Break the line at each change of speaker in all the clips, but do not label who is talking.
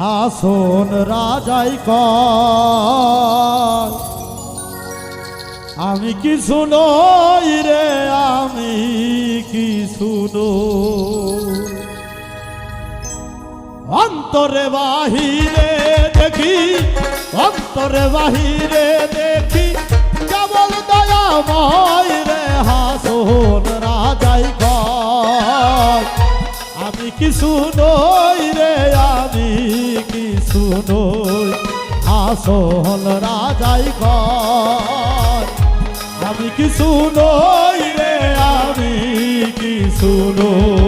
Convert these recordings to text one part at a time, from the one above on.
হাসন রাজাই কয়, আমি কি শুনই রে, আমি কি শুনো অন্তরে বাহিরে দেখি, অন্তরে বাহিরে দেখি, কেবল দয়াময় রে, হাসন আমি নই রে আমি, কিছু নই। আসল রাজাই আমি কিছু নই রে আমি, কিছু শুনই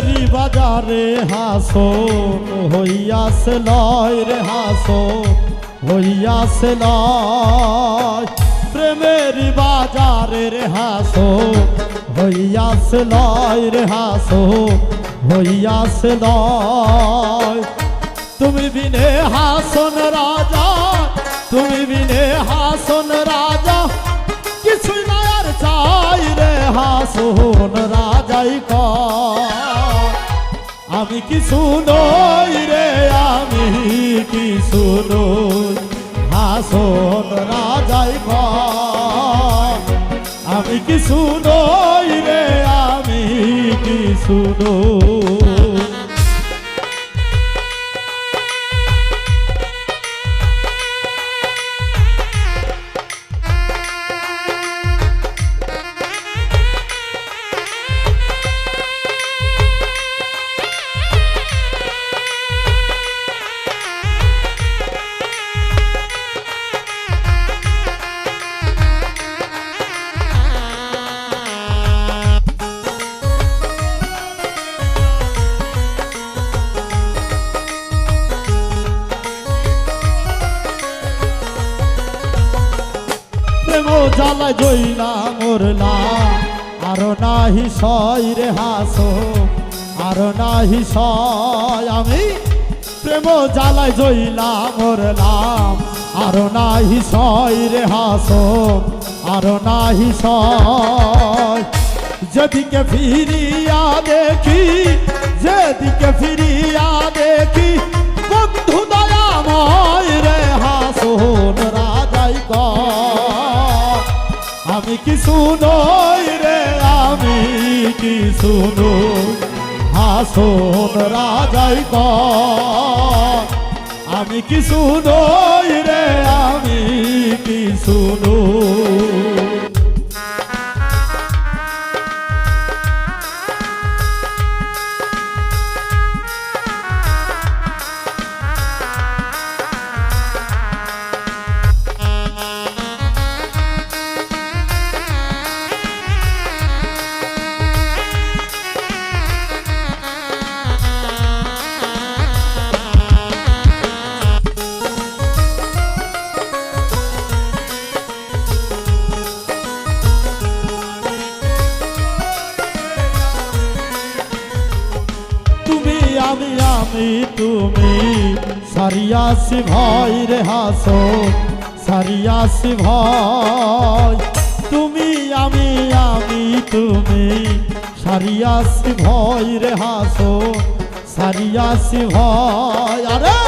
প্রেমেরই বাজারে হাসো হইয়াছে লয় রে হাসো হইয়াছে লয় প্রেমেরই বাজারে রে হাসো হইয়াছে লয় রে হাসো হইয়াছে লয় তুমি বিনে হাসন রাজা তুমি বিনে হাসন রাজা কিছুই না আর চাই রে হাসন রাজাই কয় আমি কি শুনই রে, আমি কি শুনো হাসন রাজাই আমি কি শুনই রে, আমি কি শুনই প্রেম জ্বালা জইলা মরলা। আর নাহি সয় রে হাসো, আর নাহি সয়। আমি প্রেম জ্বালায় জইলা মরলাম আর নাহি সয় রে হাসো, আর নাহি সয়। যেদিকে ফিরিয়া দেখি, যেদিকে ফিরিয়া দেখি, বন্ধু দয়াময় রে হাসন আমি কি শুনই রে? আমি কি শুনো হাসন রাজাই কয় আমি কি শুনই রে? আমি কি শুনো তুমি, আমি আমি, তুমি। সারিয়াসি ভয় রে হাসো সারিয়াসি ভয়। তুমি, আমি আমি, তুমি। সারিয়াসি ভয় রে হাসো সারিয়াসি ভয়। আরে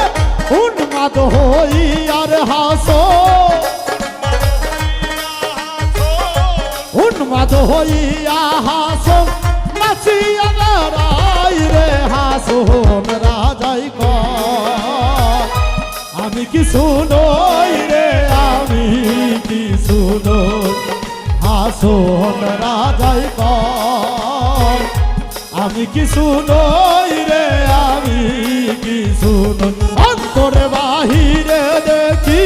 উন্মাদ হই, আর হাসো। উন্মাদ হইয়া আমি কি শুনই রে, আমি কিছু শুনই হাসন রাজাই আমি কিছু শুনই রে, আমি কিছু শুনই অন্তরে বাহিরে দেখি,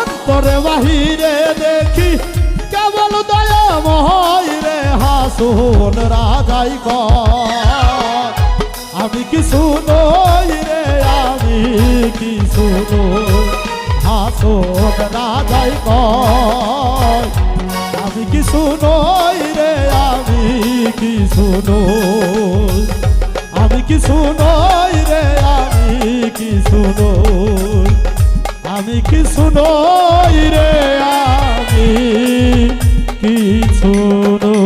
অন্তরে বাহিরে দেখি, কেবল দয়াময় রে হাসন রাজাই কয় আমি কিছু আমি কি শুনো? না যাই কয়। আমি কি শুনই রে, আমি কি শুনই? আমি কি শুনই রে, আমি কি শুনই? আমি কি শুনই রে, আমি কি শুনই?